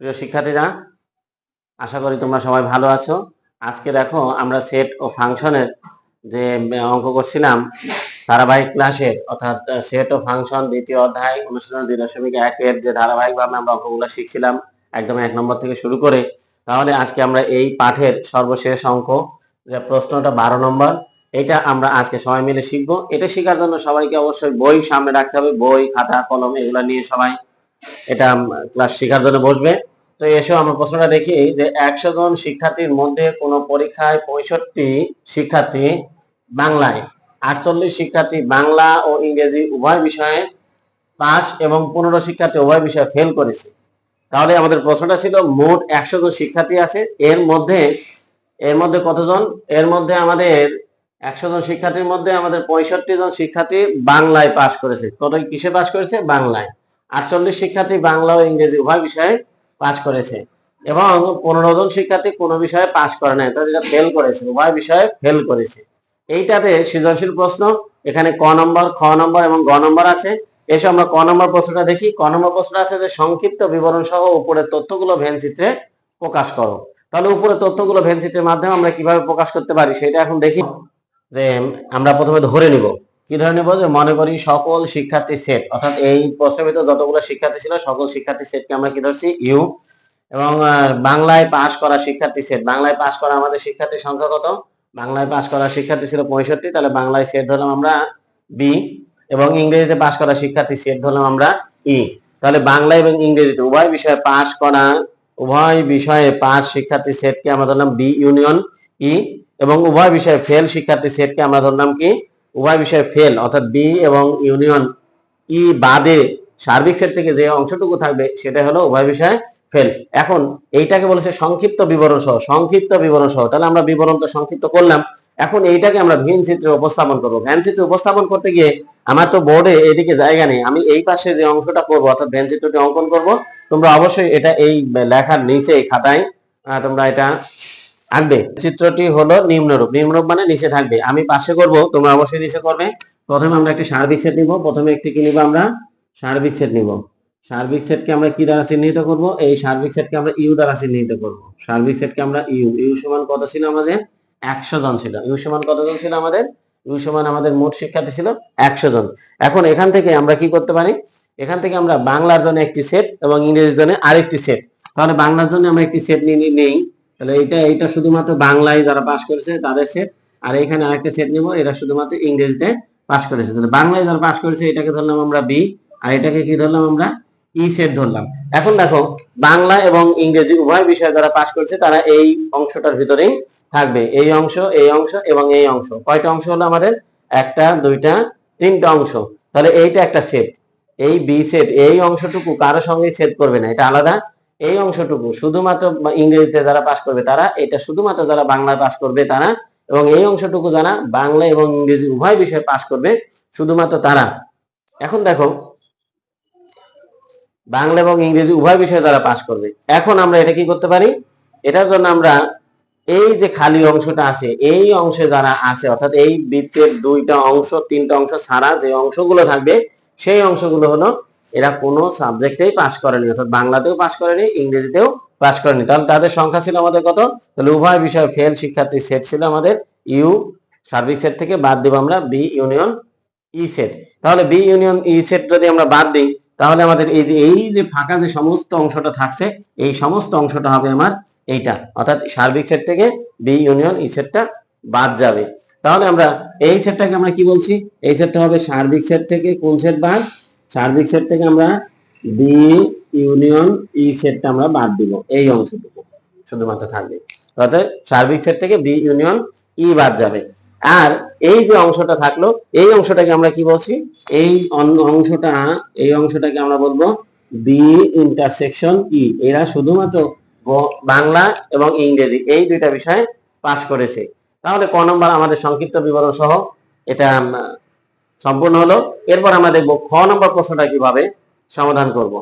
প্রিয় শিক্ষার্থীরা, আশা করি তোমরা সবাই ভালো আছো। আজকে দেখো আমরা সেট ও ফাংশনের যে অঙ্ক করছিলাম, ধারাবাহিক ক্লাসের অর্থাৎ সেট ও ফাংশন দ্বিতীয় অধ্যায় অনুশীলন দুই দশমিক একের যে ধারাবাহিকভাবে আমরা অঙ্কগুলো শিখছিলাম, একদম এক নম্বর থেকে শুরু করে, তাহলে আজকে আমরা এই পাঠের সর্বশেষ অঙ্ক, যে প্রশ্নটা বারো নম্বর, এটা আমরা আজকে সবাই মিলে শিখব। এটা শেখার জন্য সবাইকে অবশ্যই বই সামনে রাখতে হবে, বই, খাতা, কলম, এগুলো নিয়ে সবাই এটা ক্লাস শেখার জন্য বসবে। তো এসো, আমরা প্রশ্নটা দেখি, যে একশো জন শিক্ষার্থীর মধ্যে কোনো পরীক্ষায় পঁয়ষট্টি শিক্ষার্থী বাংলায়, আটচল্লিশ শিক্ষার্থী বাংলা ও ইংরেজি উভয় বিষয়ে পাস এবং পনেরো শিক্ষার্থী উভয় বিষয়ে ফেল করেছে। তাহলে আমাদের প্রশ্নটা ছিল, মোট একশো জন শিক্ষার্থী আছে, এর মধ্যে এর মধ্যে কতজন? এর মধ্যে আমাদের একশো জন শিক্ষার্থীর মধ্যে আমাদের পঁয়ষট্টি জন শিক্ষার্থী বাংলায় পাশ করেছে। কত, কিসে পাশ করেছে? বাংলায়। আটচল্লিশ শিক্ষার্থী বাংলা ও ইংরেজি উভয় বিষয়ে পাশ করেছে। এবং পনেরো জন শিক্ষার্থী কোনো বিষয়ে পাশ করে নাই এটা ফেল করেছে, উভয় বিষয়ে ফেল করেছে। এইটাতে সৃজনশীল প্রশ্ন, এখানে ক নম্বর, খ নম্বর এবং গ নম্বর আছে। এসে আমরা ক নম্বর প্রশ্নটা দেখি। ক নম্বর প্রশ্নটা আছে যে, সংক্ষিপ্ত বিবরণ সহ উপরের তথ্যগুলো ভেন চিত্রে প্রকাশ করো। তাহলে উপরে তথ্যগুলো ভেন চিত্রের মাধ্যমে আমরা কীভাবে প্রকাশ করতে পারি, সেটা এখন দেখি। যে আমরা প্রথমে ধরে নিব। কি ধরে নেব যে মনে করি সকল শিক্ষার্থী সেট অর্থাৎ এই ভিতরে যতগুলো শিক্ষার্থী ছিল, সকল শিক্ষার্থী সেটকে আমরা কি ধরছি? ইউ এবং বাংলায় পাশ করা শিক্ষার্থী সেট বাংলায় পাশ করা আমাদের শিক্ষার্থী সংখ্যা কত? বাংলায় পাশ করা শিক্ষার্থী ছিল পঁয়ষট্টি, তাহলে বাংলায় সেট ধরলাম আমরা বি এবং ইংরেজিতে পাশ করা শিক্ষার্থী সেট ধরলাম আমরা ই তাহলে বাংলা এবং ইংরেজিতে উভয় বিষয়ে পাশ করা, উভয় বিষয়ে পাস শিক্ষার্থী সেটকে আমরা ধরলাম বি ইউনিয়ন ই এবং উভয় বিষয়ে ফেল শিক্ষার্থী সেটকে আমরা ধরলাম কি? উভয় বিষয়ে ফেল অর্থাৎ বি এবং ইউনিয়ন ই বাদে সার্বিক সেট থেকে যে অংশটুকু থাকবে সেটা হলো উভয় বিষয়ে ফেল এখন এইটাকে বলেছে সংক্ষিপ্ত বিবরণ সহ, সংক্ষিপ্ত বিবরণ সহ। তাহলে আমরা বিবরণ তো সংক্ষিপ্ত করলাম। এখন এইটাকে আমরা ভিন চিত্রে উপস্থাপন করব। ভ্যান চিত্রে উপস্থাপন করতে গিয়ে আমার তো বোর্ডে এদিকে জায়গা নেই। আমি এই পাশে যে অংশটা করব, অর্থাৎ ভ্যান চিত্রটি অঙ্কন করব, তোমরা অবশ্যই এটা এই লেখার নিচে খাতায় তোমরা এটা আঁকবে চিত্রটি হলো নিম্নরূপ। নিম্নরূপ মানে নিচে থাকবে। আমি পাশে করব, তোমরা অবশ্যই নিচে করবে। প্রথমে আমরা একটি সার্বিক সেট নিব। প্রথমে একটি কি নিব আমরা? সার্বিক সেট নিব। সার্বিক সেটকে আমরা কি দ্বারা চিহ্নিত করব? এই সার্বিক সেটকে আমরা ইউ দ্বারা চিহ্নিত করব। সার্বিক সেটকে আমরা ইউ। ইউ সমান কত ছিল আমাদের? একশো জন ছিল। ইউ সমান কতজন ছিল আমাদের? ইউ সমান আমাদের মোট শিক্ষার্থী ছিল একশো জন। এখন এখান থেকে আমরা কি করতে পারি? এখান থেকে আমরা বাংলার জন্য একটি সেট এবং ইংরেজির জন্য আরেকটি সেট। তাহলে বাংলার জন্য আমরা একটি সেট নিয়ে নেই। তাহলে এটা এইটা শুধুমাত্র বাংলায় যারা পাস করেছে তাদের সেট আর এখানে আরেকটা সেট নিব, এরা শুধুমাত্র ইংরেজিতে পাস করেছে। তাহলে বাংলায় যারা পাস করেছে, এটাকে ধরলাম আমরা বি আর এটাকে কি ধরলাম আমরা ই সেট ধরলাম। এখন দেখো, বাংলা এবং ইংরেজি উভয় বিষয়ে যারা পাস করেছে, তারা এই অংশটার ভিতরেই থাকবে। এই অংশ এই অংশ এবং এই অংশ। কয়টা অংশ হলো আমাদের? একটা, দুইটা, তিনটা অংশ। তাহলে এইটা একটা সেট এই বি সেট এই অংশটুকু কারও সঙ্গে ছেদ করবে না। এটা আলাদা। এই অংশটুকু শুধুমাত্র ইংরেজিতে যারা পাস করবে তারা, এটা শুধুমাত্র যারা বাংলায় পাস করবে তারা, এবং এই অংশটুকু যারা বাংলা এবং ইংরেজি উভয় বিষয়ে পাস করবে, শুধুমাত্র তারা। এখন দেখো, বাংলা এবং ইংরেজি উভয় বিষয়ে যারা পাশ করবে, এখন আমরা এটা কি করতে পারি? এটার জন্য আমরা এই যে খালি অংশটা আছে, এই অংশে যারা আছে, অর্থাৎ এই বৃত্তের দুইটা অংশ, তিনটা অংশ ছাড়া যে অংশগুলো থাকবে, সেই অংশগুলো হলো এরা কোনো সাবজেক্টেই পাস করেনি, অর্থাৎ বাংলাতেও পাস করেনি, ইংরেজিতেও পাস করেনি। তাহলে তাদের সংখ্যা ছিল আমাদের কত? তাহলে উভয় বিষয়ে ফেল শিক্ষার্থী সেট ছিল আমাদের ইউ সার্ভিস সেট থেকে বাদ দিব আমরা বি ইউনিয়ন ই সেট তাহলে বি ইউনিয়ন ই সেট যদি আমরা বাদ দিই, তাহলে আমাদের এই যে এই যে ফাঁকা যে সমস্ত অংশটা থাকছে, এই সমস্ত অংশটা হবে আমার এইটা। অর্থাৎ সার্বিক সেট থেকে বি ইউনিয়ন ই সেটটা বাদ যাবে। তাহলে আমরা এই সেটটাকে আমরা কি বলছি? এই সেটটা হবে সার্বিক সেট থেকে কোন সেট বাদ? সার্বিক সেট থেকে আমরা বি ইউনিয়ন ই সেটটা আমরা বাদ দিব, এই অংশটুকু শুধুমাত্র থাকবে। অর্থাৎ সার্বিক সেট থেকে বি ইউনিয়ন ই বাদ যাবে। আর এই যে অংশটা থাকল, এই অংশটাকে আমরা কি বলছি? এই অংশটা, এই অংশটাকে আমরা বলব বি ইন্টারসেকশন ই এরা শুধুমাত্র বাংলা এবং ইংরেজি, এই দুইটা বিষয়ে পাশ করেছে। তাহলে ক নম্বর আমাদের সংক্ষিপ্ত বিবরণ সহ এটা সম্পূর্ণ হলো। এরপর আমরা দেখব খ নম্বর প্রশ্নটা কীভাবে সমাধান করব।